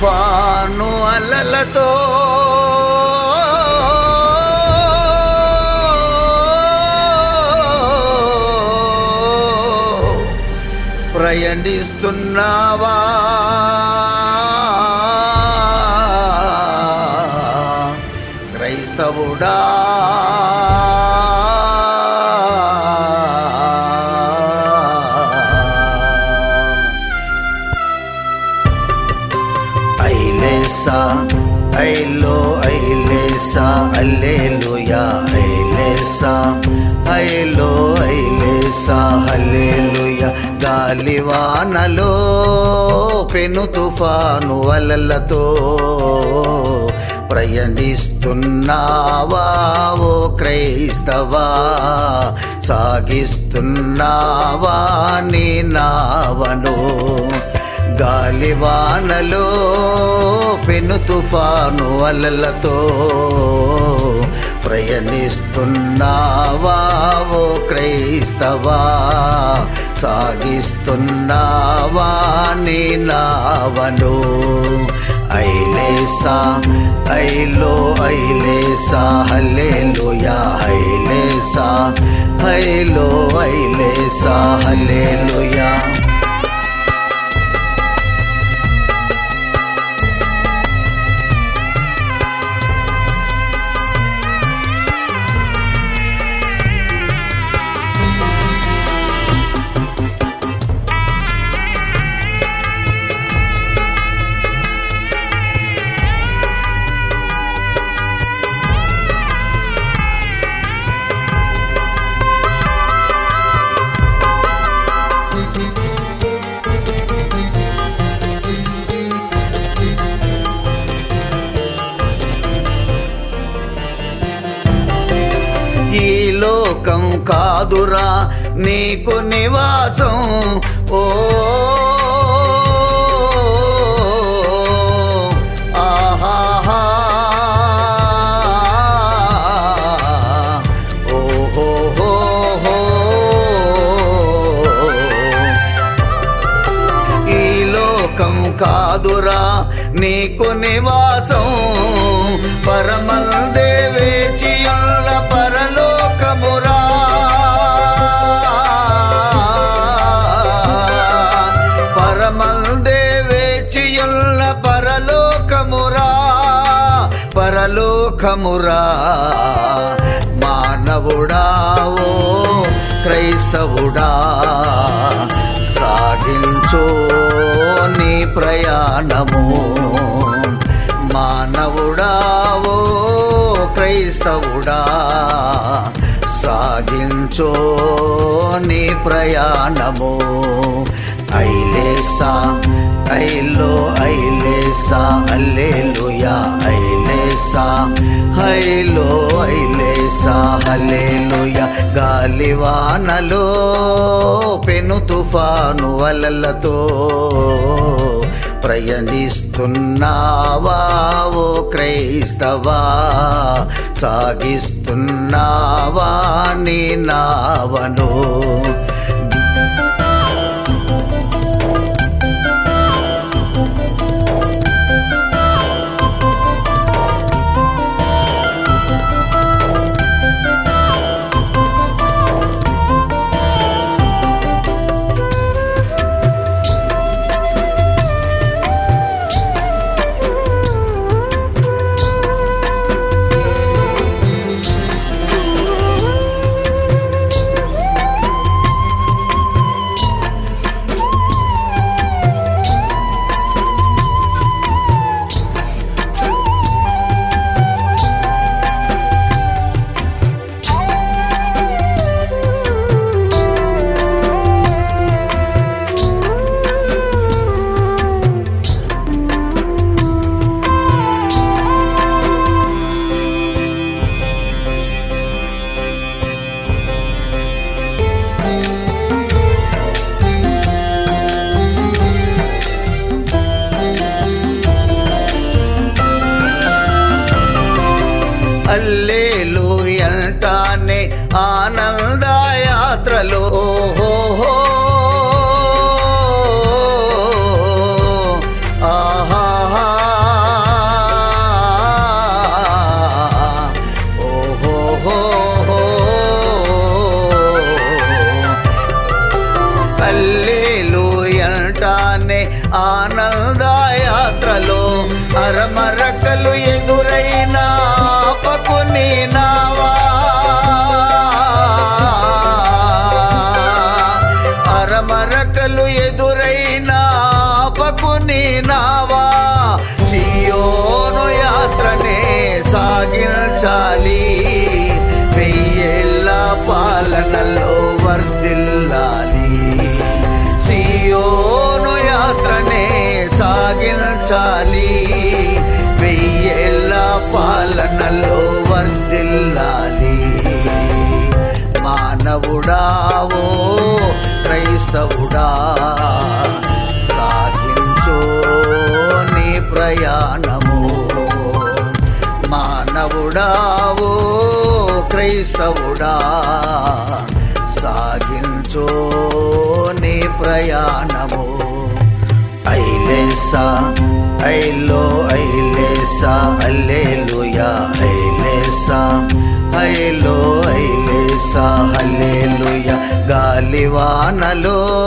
తుఫాను అలలతో. ప్రయాణిస్తున్నావా? క్రైస్తవుడా ఐలేసా ఐలో ఐలేసా అల్లేలుయా ఐలేసా ఐలో ఐలేసా హల్లేలుయా. గాలివానలో పెను తుఫాను అలలతో ప్రయాణిస్తున్నావా? ఓ క్రైస్తవా సాగిస్తున్నావా? నీ నావను గాలివానలో పెను తుఫాను అలలతో ప్రయాణిస్తున్నావా ఓ క్రైస్తవా? సాగిస్తున్నావా నీ నావను? ఐలేసా ఐలో ఐలేసా హల్లేలుయా ఐలేసా ఐలో ఐలేసా హల్లేలుయా. కాదురా నీకు నివాసం. ఓ కాదురా నీకు నివాసం. పరమల్ పరలోకమురా మానవుడావో క్రైస్తవుడా సాగించో నీ ప్రయాణము. మానవుడావో క్రైస్తవుడా సాగించో నీ ప్రయాణము. ఐలేసా ఐలో ఐలేసా అల్లేలుయా లేసా హైలో ఐలేసా హల్లేలుయా. గాలివానలో పెను తుఫాను వలలతో ప్రయాణిస్తున్నావా ఓ క్రైస్తవా? సాగిస్తున్నావా నీ నావను? ఆనందయాత్రలో అరమరకలు ఎదురైనా ఆపకుని నావా. అరమరకలు ఎదురైనా ఆపకుని నావా. సియోను యాత్రనే సాగించాలి వెయ్యేళ్ళ పాలనలో వర్ణ చాలి. వెయ్యేళ్ళ పాలనలో వర్దిల్లాలి మానవుడావో క్రైస్తవుడా సాగించో ప్రయాణము. మానవుడావో క్రైస్తవుడా సాగించో నీ ప్రయాణము. ఐలేసా ఐలో ఐలేసా అల్లేలుయా ఐలేసా ఐలో ఐలేసా హల్లెలూయా గాలివానలో